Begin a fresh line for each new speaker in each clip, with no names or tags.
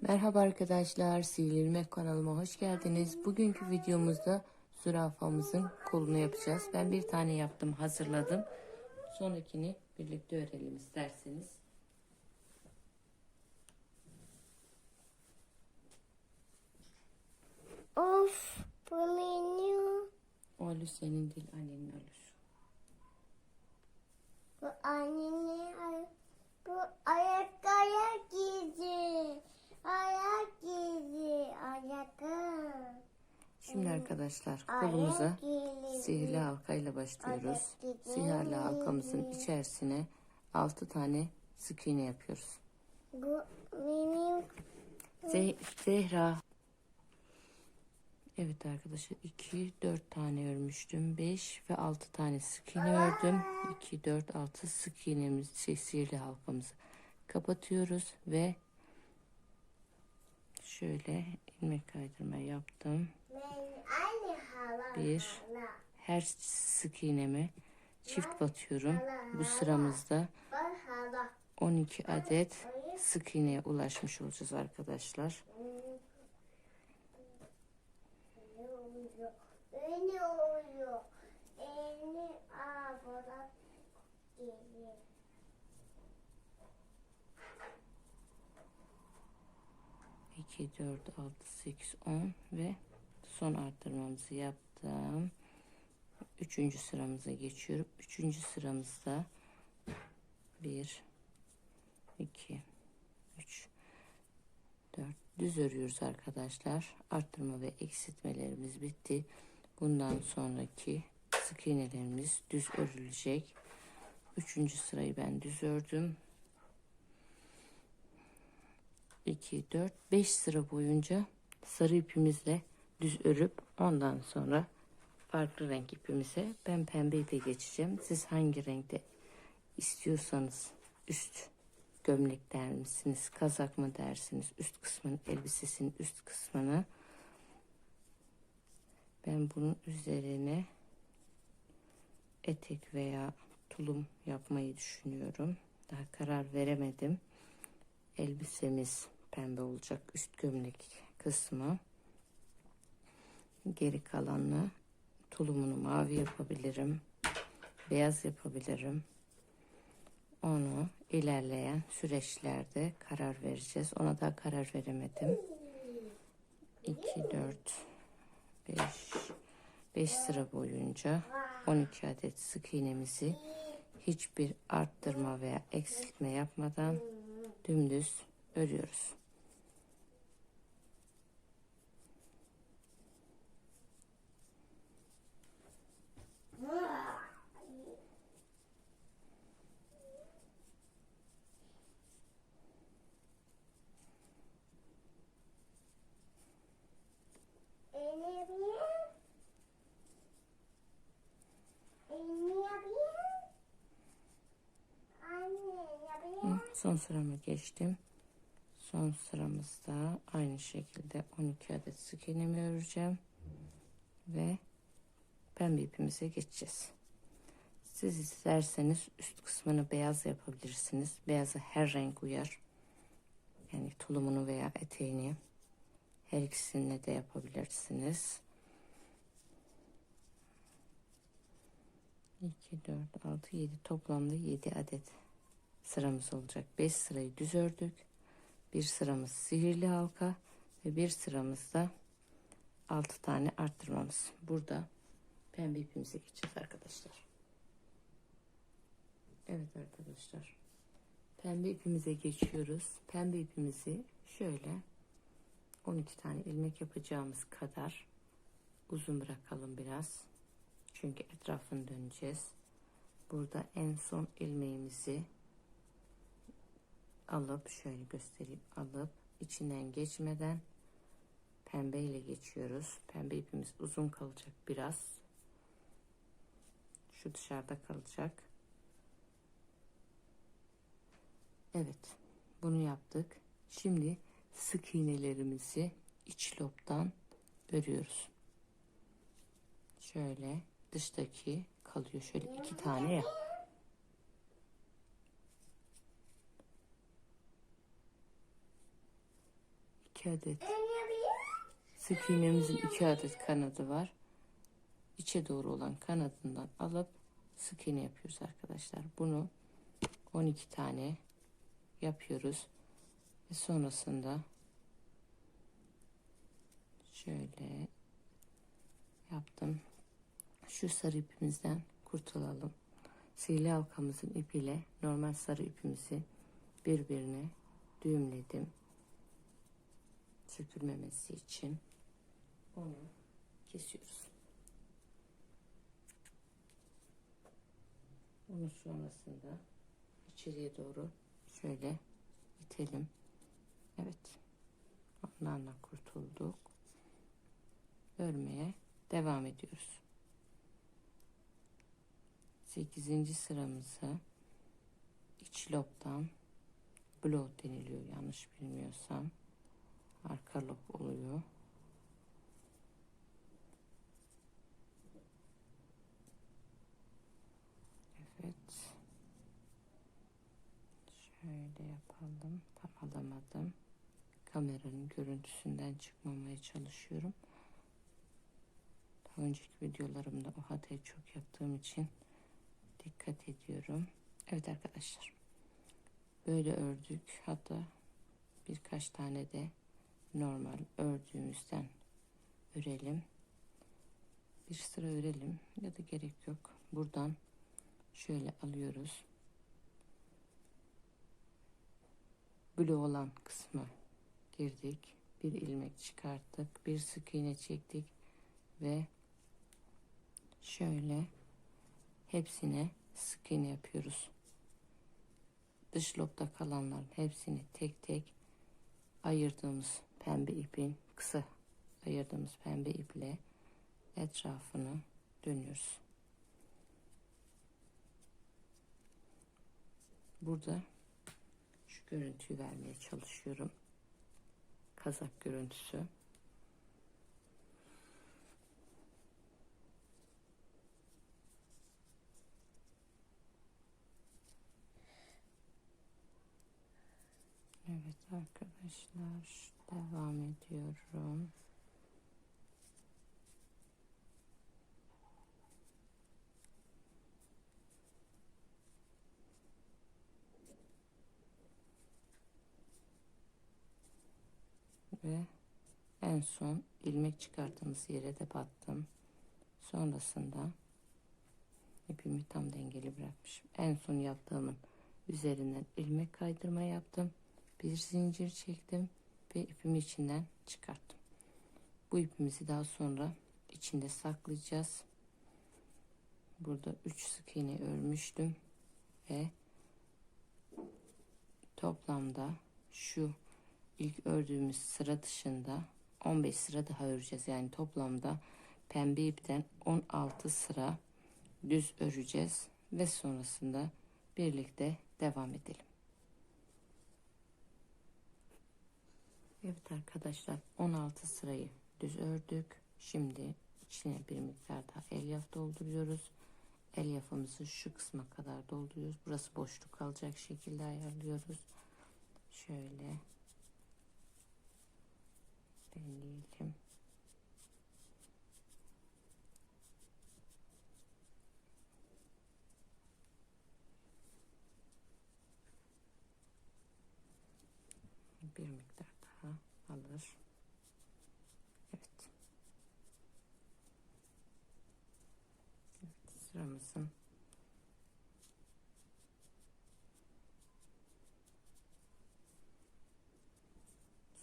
Merhaba arkadaşlar, Sihirli kanalıma hoş geldiniz. Bugünkü videomuzda zürafamızın kolunu yapacağız. Ben bir tane yaptım, hazırladım. Sonrakini birlikte örelim isterseniz.
Of bu benim.
Oğlu senin değil, annenin olur.
Bu annenin bu ayak
Şimdi arkadaşlar kolumuza sihirli halkayla başlıyoruz. Sihirli halkamızın içerisine 6 tane sık iğne yapıyoruz. Ze- Zehra. Evet arkadaşlar 2 4 tane örmüştüm. 5 ve 6 tane sık iğne ördüm. 2 4 6 sık iğnemiz şey, sihirli halkamızı kapatıyoruz ve şöyle ilmek kaydırma yaptım. Bir her sık iğneme çift batıyorum. Bu sıramızda
Bak hala.
12 adet sık iğneye ulaşmış olacağız arkadaşlar. İki, dört, altı, sekiz, on ve son arttırmamızı yaptım. Üçüncü sıramıza geçiyorum. Üçüncü sıramızda bir, iki, üç, dört düz örüyoruz arkadaşlar. Arttırma ve eksiltmelerimiz bitti. Bundan sonraki sık iğnelerimiz düz örülecek. Üçüncü sırayı ben düz ördüm. 2, 4, 5 sıra boyunca sarı ipimizle düz örüp ondan sonra farklı renk ipimize ben pembe ipe geçeceğim. Siz hangi renkte istiyorsanız üst gömlek der misiniz, kazak mı dersiniz, üst kısmını, elbisesinin üst kısmını ben bunun üzerine etek veya tulum yapmayı düşünüyorum. Daha karar veremedim. Elbisemiz pembe olacak üst gömlek kısmı. Geri kalanını tulumunu mavi yapabilirim. Beyaz yapabilirim. Onu ilerleyen süreçlerde karar vereceğiz. Ona da karar veremedim. 2, 4, 5, 5 sıra boyunca 12 adet sık iğnemizi hiçbir arttırma veya eksiltme yapmadan dümdüz örüyoruz. Son sırama geçtim. Son sıramızda aynı şekilde 12 adet sık iğnemi öreceğim. Ve pembe ipimize geçeceğiz. Siz isterseniz üst kısmını beyaz yapabilirsiniz. Beyazı her renk uyar. Yani tulumunu veya eteğini her ikisini de yapabilirsiniz. 2, 4, 6, 7 toplamda 7 adet sıramız olacak. 5 sırayı düz ördük. Bir sıramız sihirli halka ve bir sıramızda 6 tane arttırmamız. Burada pembe ipimize geçeceğiz arkadaşlar. Evet arkadaşlar. Pembe ipimize geçiyoruz. Pembe ipimizi şöyle 12 tane ilmek yapacağımız kadar uzun bırakalım biraz. Çünkü etrafını döneceğiz. Burada en son ilmeğimizi alıp şöyle göstereyim alıp içinden geçmeden pembe ile geçiyoruz. Pembe ipimiz uzun kalacak biraz. Şu dışarıda kalacak. Evet. Bunu yaptık. Şimdi sık iğnelerimizi iç lobdan örüyoruz. Şöyle dıştaki kalıyor. Şöyle iki tane yap. İki adet sık iğnemizin iki adet kanadı var. İçe doğru olan kanadından alıp sık iğne yapıyoruz arkadaşlar. Bunu 12 tane yapıyoruz. Ve sonrasında şöyle yaptım. Şu sarı ipimizden kurtulalım. Sihirli halkamızın ipiyle normal sarı ipimizi birbirine düğümledim. Sökülmemesi için onu kesiyoruz. Onu sonrasında içeriye doğru şöyle itelim. Evet. Ondan da kurtulduk. Örmeye devam ediyoruz. 8. sıramızı iç lobdan blow deniliyor yanlış bilmiyorsam. Arka lob oluyor. Evet. Şöyle yapalım. Tam alamadım. Kameranın görüntüsünden çıkmamaya çalışıyorum. Daha önceki videolarımda o hatayı çok yaptığım için dikkat ediyorum. Evet arkadaşlar. Böyle ördük. Hatta birkaç tane de normal ördüğümüzden örelim. Bir sıra örelim ya da gerek yok. Buradan şöyle alıyoruz. Blue olan kısmı girdik. Bir ilmek çıkarttık. Bir sık iğne çektik ve şöyle hepsine sık iğne yapıyoruz. Dış lobda kalanların hepsini tek tek ayırdığımız pembe ipin kısa ayırdığımız pembe iple etrafını dönüyoruz. Burada şu görüntüyü vermeye çalışıyorum. Kazak görüntüsü. Evet arkadaşlar devam ediyorum. Ve en son ilmek çıkarttığımız yere de battım. Sonrasında ipimi tam dengeli bırakmışım. En son yaptığımın üzerinden ilmek kaydırma yaptım. Bir zincir çektim ve ipimi içinden çıkarttım. Bu ipimizi daha sonra içinde saklayacağız. Burada 3 sık iğne örmüştüm ve toplamda şu ilk ördüğümüz sıra dışında 15 sıra daha öreceğiz. Yani toplamda pembe ipten 16 sıra düz öreceğiz ve sonrasında birlikte devam edelim. Evet arkadaşlar 16 sırayı düz ördük. Şimdi içine bir miktar daha elyaf dolduruyoruz. Elyafımızı şu kısma kadar dolduruyoruz. Burası boşluk kalacak şekilde ayarlıyoruz. Şöyle deneyelim. Bir miktar daha alır. Evet. Evet sıramızın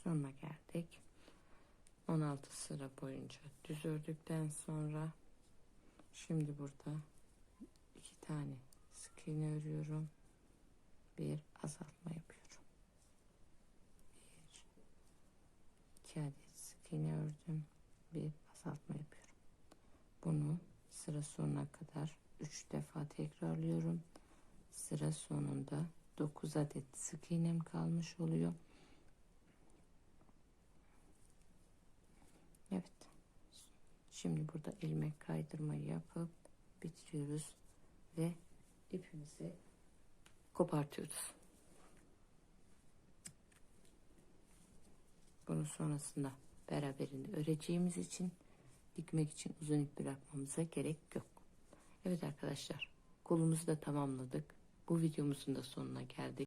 sonuna geldik. 16 sıra boyunca düz ördükten sonra şimdi burada iki tane sık iğne örüyorum. Bir azaltma yapıyorum. Bir, iki adet sık iğne ördüm. Bir azaltma yapıyorum. Bunu sıra sonuna kadar 3 defa tekrarlıyorum. Sıra sonunda 9 adet sık iğnem kalmış oluyor. Evet. Şimdi burada ilmek kaydırmayı yapıp bitiriyoruz ve ipimizi kopartıyoruz. Bunu sonrasında beraberinde öreceğimiz için dikmek için uzun ip bırakmamıza gerek yok. Evet arkadaşlar kolumuzu da tamamladık. Bu videomuzun da sonuna geldik.